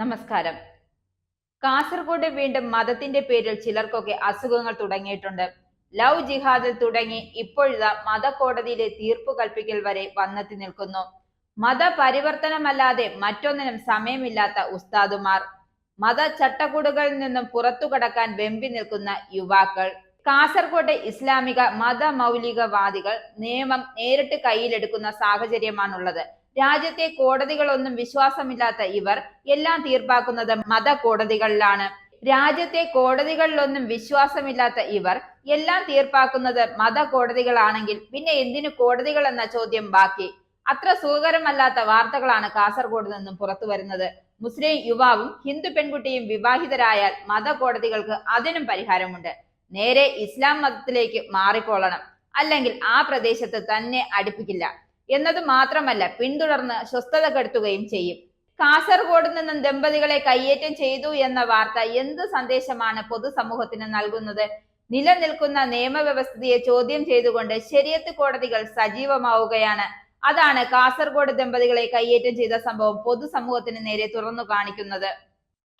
നമസ്കാരം. കാസർഗോഡ് വീണ്ടും മതത്തിന്റെ പേരിൽ ചിലർക്കൊക്കെ അസുഖങ്ങൾ തുടങ്ങിയിട്ടുണ്ട്. ലവ് ജിഹാദിൽ തുടങ്ങി ഇപ്പോഴിതാ മതകോടതിയിലെ തീർപ്പ് കൽപ്പിക്കൽ വരെ വന്നെത്തി നിൽക്കുന്നു. മതപരിവർത്തനമല്ലാതെ മറ്റൊന്നിനും സമയമില്ലാത്ത ഉസ്താദുമാർ മത ചട്ടക്കൂടുകളിൽ നിന്നും പുറത്തു കടക്കാൻ വെമ്പി നിൽക്കുന്ന യുവാക്കൾ കാസർഗോഡ് ഇസ്ലാമിക മതമൗലികവാദികൾ നിയമം നേരിട്ട് കയ്യിലെടുക്കുന്ന സാഹചര്യമാണുള്ളത്. രാജ്യത്തെ കോടതികളൊന്നും വിശ്വാസമില്ലാത്ത ഇവർ എല്ലാം തീർപ്പാക്കുന്നത് മത കോടതികളിലാണ് രാജ്യത്തെ കോടതികളിലൊന്നും വിശ്വാസമില്ലാത്ത ഇവർ എല്ലാം തീർപ്പാക്കുന്നത് മത കോടതികളാണെങ്കിൽ പിന്നെ എന്തിനു കോടതികൾ എന്ന ചോദ്യം ബാക്കി? അത്ര സുഖകരമല്ലാത്ത വാർത്തകളാണ് കാസർഗോഡ് നിന്നും പുറത്തു വരുന്നത്. മുസ്ലിം യുവാവും ഹിന്ദു പെൺകുട്ടിയും വിവാഹിതരായാൽ മത കോടതികൾക്ക് അതിനും പരിഹാരമുണ്ട്. നേരെ ഇസ്ലാം മതത്തിലേക്ക് മാറിക്കൊള്ളണം. അല്ലെങ്കിൽ ആ പ്രദേശത്ത് തന്നെ അടുപ്പിക്കില്ല. എന്നത് മാത്രമല്ല പിന്തുടർന്ന് സ്വസ്ഥത കെടുത്തുകയും ചെയ്യും. കാസർഗോഡ് നിന്നും ദമ്പതികളെ കയ്യേറ്റം ചെയ്തു എന്ന വാർത്ത എന്ത് സന്ദേശമാണ് പൊതുസമൂഹത്തിന് നൽകുന്നത്? നിലനിൽക്കുന്ന നിയമവ്യവസ്ഥയെ ചോദ്യം ചെയ്തുകൊണ്ട് ശരിയത്ത് കോടതികൾ സജീവമാവുകയാണ്. അതാണ് കാസർഗോഡ് ദമ്പതികളെ കയ്യേറ്റം ചെയ്ത സംഭവം പൊതുസമൂഹത്തിന് നേരെ തുറന്നു കാണിക്കുന്നത്.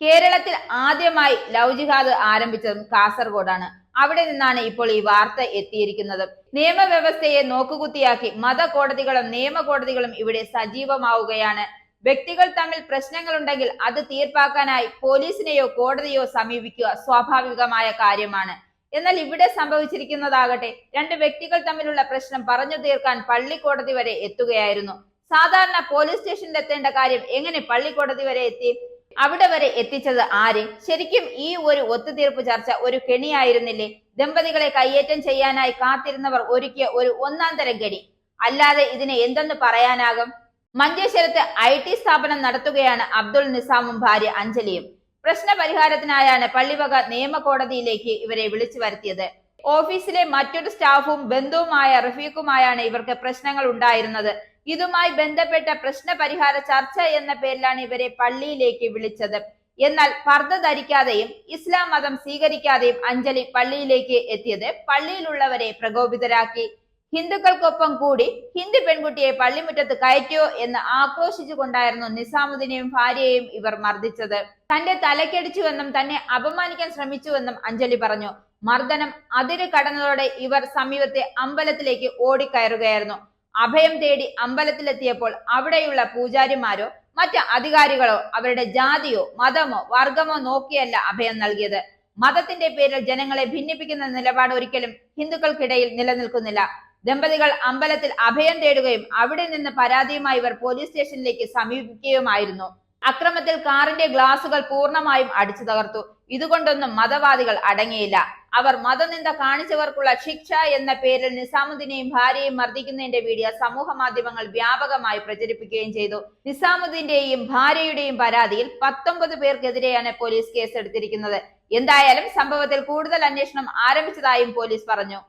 കേരളത്തിൽ ആദ്യമായി ലൗജിഹാദ് ജിഹാദ് ആരംഭിച്ചതും കാസർഗോഡാണ്. അവിടെ നിന്നാണ് ഇപ്പോൾ ഈ വാർത്ത എത്തിയിരിക്കുന്നത്. നിയമവ്യവസ്ഥയെ നോക്കുകുത്തിയാക്കി മതകോടതികളും നിയമകോടതികളും നിയമ കോടതികളും ഇവിടെ സജീവമാവുകയാണ്. വ്യക്തികൾ തമ്മിൽ പ്രശ്നങ്ങളുണ്ടെങ്കിൽ അത് തീർപ്പാക്കാനായി പോലീസിനെയോ കോടതിയോ സമീപിക്കുക സ്വാഭാവികമായ കാര്യമാണ്. എന്നാൽ ഇവിടെ സംഭവിച്ചിരിക്കുന്നതാകട്ടെ രണ്ട് വ്യക്തികൾ തമ്മിലുള്ള പ്രശ്നം പറഞ്ഞു തീർക്കാൻ പള്ളിക്കോടതി വരെ എത്തുകയായിരുന്നു. സാധാരണ പോലീസ് സ്റ്റേഷനിൽ എത്തേണ്ട കാര്യം എങ്ങനെ പള്ളിക്കോടതി വരെ എത്തി? അവിടെ വരെ എത്തിച്ചത് ആര്? ശരിക്കും ഈ ഒരു ഒത്തുതീർപ്പ് ചർച്ച ഒരു കെണിയായിരുന്നില്ലേ? ദമ്പതികളെ കയ്യേറ്റം ചെയ്യാനായി കാത്തിരുന്നവർ ഒരുക്കിയ ഒരു ഒന്നാം തരം കെണി. അല്ലാതെ ഇതിനെ എന്തെന്ന് പറയാനാകും? മഞ്ചേശ്വരത്ത് ഐ ടി സ്ഥാപനം നടത്തുകയാണ് അബ്ദുൾ നിസാമും ഭാര്യ അഞ്ജലിയും. പ്രശ്ന പരിഹാരത്തിനായാണ് പള്ളിവക നിയമകോടതിയിലേക്ക് ഇവരെ വിളിച്ചു വരുത്തിയത്. ഓഫീസിലെ മറ്റൊരു സ്റ്റാഫും ബന്ധുവുമായ റഫീഖുമായാണ് ഇവർക്ക് പ്രശ്നങ്ങൾ ഉണ്ടായിരുന്നത്. ഇതുമായി ബന്ധപ്പെട്ട പ്രശ്ന പരിഹാര ചർച്ച എന്ന പേരിലാണ് ഇവരെ പള്ളിയിലേക്ക് വിളിച്ചത്. എന്നാൽ പർദ്ദ ധരിക്കാതെയും ഇസ്ലാം മതം സ്വീകരിക്കാതെയും അഞ്ജലി പള്ളിയിലേക്ക് എത്തിയത് പള്ളിയിലുള്ളവരെ പ്രകോപിതരാക്കി. ഹിന്ദുക്കൾക്കൊപ്പം കൂടി ഹിന്ദു പെൺകുട്ടിയെ പള്ളിമുറ്റത്ത് കയറ്റിയോ എന്ന് ആക്രോശിച്ചുകൊണ്ടായിരുന്നു നിസാമുദ്ദീനെയും ഭാര്യയെയും ഇവർ മർദ്ദിച്ചത്. തന്റെ തലക്കടിച്ചുവെന്നും തന്നെ അപമാനിക്കാൻ ശ്രമിച്ചുവെന്നും അഞ്ജലി പറഞ്ഞു. മർദ്ദനം അതിര് കടന്നതോടെ ഇവർ സമീപത്തെ അമ്പലത്തിലേക്ക് ഓടിക്കയറുകയായിരുന്നു. അഭയം തേടി അമ്പലത്തിലെത്തിയപ്പോൾ അവിടെയുള്ള പൂജാരിമാരോ മറ്റ് അധികാരികളോ അവരുടെ ജാതിയോ മതമോ വർഗമോ നോക്കിയല്ല അഭയം നൽകിയത്. മതത്തിന്റെ പേരിൽ ജനങ്ങളെ ഭിന്നിപ്പിക്കുന്ന നിലപാട് ഒരിക്കലും ഹിന്ദുക്കൾക്കിടയിൽ നിലനിൽക്കുന്നില്ല. ദമ്പതികൾ അമ്പലത്തിൽ അഭയം തേടുകയും അവിടെ നിന്ന് പരാതിയുമായി ഇവർ പോലീസ് സ്റ്റേഷനിലേക്ക് സമീപിക്കുകയുമായിരുന്നു. അക്രമത്തിൽ കാറിന്റെ ഗ്ലാസുകൾ പൂർണമായും അടിച്ചു തകർത്തു ഇതുകൊണ്ടൊന്നും മതവാദികൾ അടങ്ങിയില്ല. അവർ മതനിന്ദ കാണിച്ചവർക്കുള്ള ശിക്ഷ എന്ന പേരിൽ നിസാമുദ്ദീനെയും ഭാര്യയെയും മർദ്ദിക്കുന്നതിന്റെ വീഡിയോ സമൂഹ മാധ്യമങ്ങൾ വ്യാപകമായി പ്രചരിപ്പിക്കുകയും ചെയ്തു. നിസാമുദ്ദീന്റെയും ഭാര്യയുടെയും പരാതിയിൽ പത്തൊമ്പത് പേർക്കെതിരെയാണ് പോലീസ് കേസെടുത്തിരിക്കുന്നത്. എന്തായാലും സംഭവത്തിൽ കൂടുതൽ അന്വേഷണം ആരംഭിച്ചതായും പോലീസ് പറഞ്ഞു.